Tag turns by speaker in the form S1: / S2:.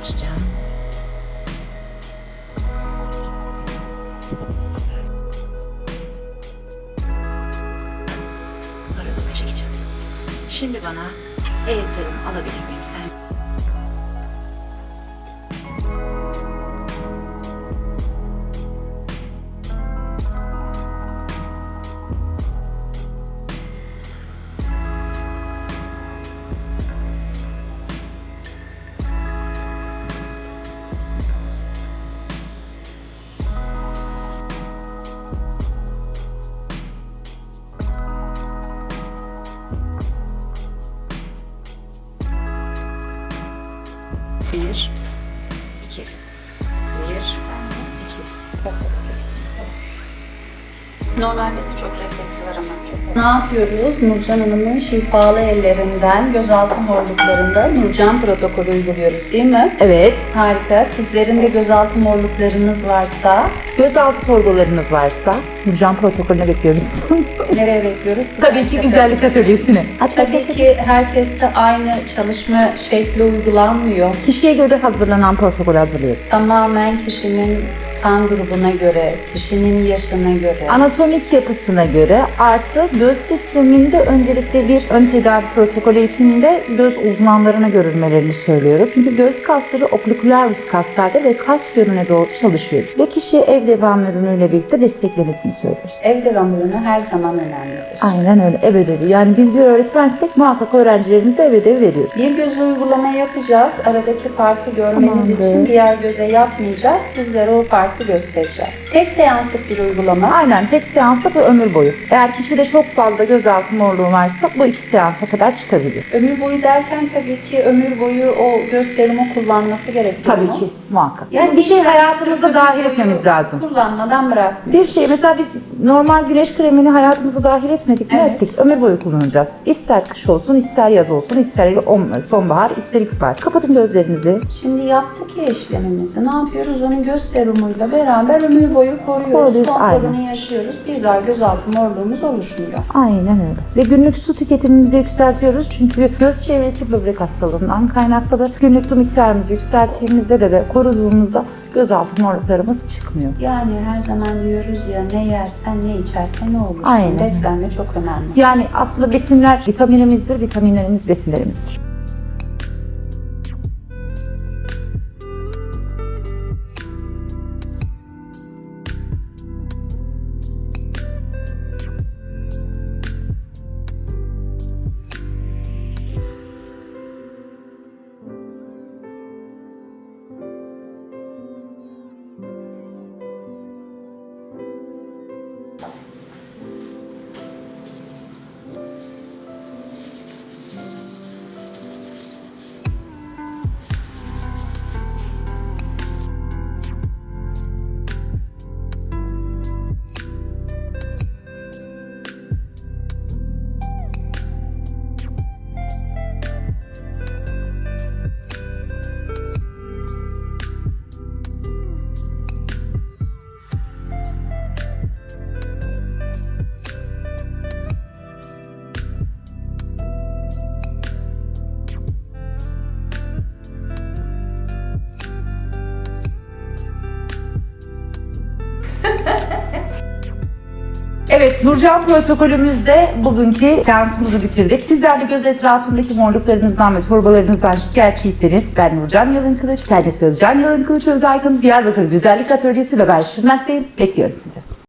S1: açacağım. Şimdi bana e-serum alabilir miyim sen? Bir, Normalde de çok refleksi var ama çok
S2: Ne yapıyoruz? Nurcan Hanım'ın şifalı ellerinden gözaltı morluklarında Nurcan protokolü uyguluyoruz değil mi?
S3: Evet,
S2: Harika. Sizlerin de gözaltı morluklarınız varsa
S3: gözaltı torbalarınız varsa Nurcan protokolüne bekliyoruz.
S2: nereye bekliyoruz?
S3: Tabii ki güzellik atölyesine.
S2: Tabii ki herkeste aynı çalışma şekli uygulanmıyor.
S3: Kişiye göre hazırlanan protokolü hazırlıyoruz.
S2: Tamamen kişinin kan grubuna göre, kişinin yaşına göre.
S3: Anatomik yapısına göre artı göz sisteminde öncelikle bir ön tedavi protokolü içinde göz uzmanlarına görülmelerini söylüyoruz. Çünkü göz kasları okulikularus kaslarda ve kas yönüne doğru çalışıyor. Ve kişiye ev devam ürünüyle birlikte desteklemesini söylüyoruz.
S2: Ev devam ürünü her zaman önemlidir.
S3: Aynen öyle ev ödevi. Yani biz bir öğretmensek muhakkak öğrencilerimize ev ödevi veriyoruz.
S2: Bir göze uygulama yapacağız. Aradaki farkı görmeniz
S3: Tamamdır.
S2: için diğer göze yapmayacağız. Sizlere o farkı göstereceğiz. Tek seanslık bir uygulama.
S3: Aynen tek seansta ve ömür boyu. Eğer kişide çok fazla gözaltı morluğu varsa bu iki seansa kadar çıkabilir.
S2: Ömür boyu derken tabii ki ömür boyu o göz serumu kullanması gerekiyor
S3: Tabii
S2: mu?
S3: ki muhakkak.
S2: Yani
S3: Yani bir şey hayatımıza dahil etmemiz lazım.
S2: Kullanmadan bırak.
S3: Bir şey mesela biz normal güneş kremini hayatımıza dahil etmedik mi
S2: Evet.
S3: ettik. Ömür boyu kullanacağız. İster kış olsun, ister yaz olsun, ister on- sonbahar, ister ilkbahar. Kapatın gözlerinizi.
S2: Şimdi yaptık ya işlemimizi. Ne yapıyoruz? Onu göz serumuyla beraber ömür boyu koruyoruz.
S3: Koruyoruz, aynen.
S2: yaşıyoruz. Bir daha gözaltı morluğumuz oluşmuyor.
S3: Aynen öyle. Ve günlük su tüketimimizi yükseltiyoruz. Çünkü göz çevresi böbrek hastalığından kaynaklıdır. Günlük su miktarımızı yükselttiğimizde de ve koruduğumuzda gözaltı morluklarımız çıkmıyor.
S2: Yani her zaman diyoruz ya ne yersen ne içersen ne olursun.
S3: Aynen.
S2: Beslenme çok önemli.
S3: Yani aslında besinler vitaminimizdir, vitaminlerimiz besinlerimizdir. Evet, Nurcan protokolümüzde bugünkü seansımızı bitirdik. Sizler de göz etrafındaki morluklarınızdan ve torbalarınızdan şikayetçiyseniz ben Nurcan Yalın Kılıç, kendisi Özcan Yalın Kılıç Özaykın, Diyarbakır Güzellik Atölyesi ve ben Şırnak'tayım. Bekliyorum sizi.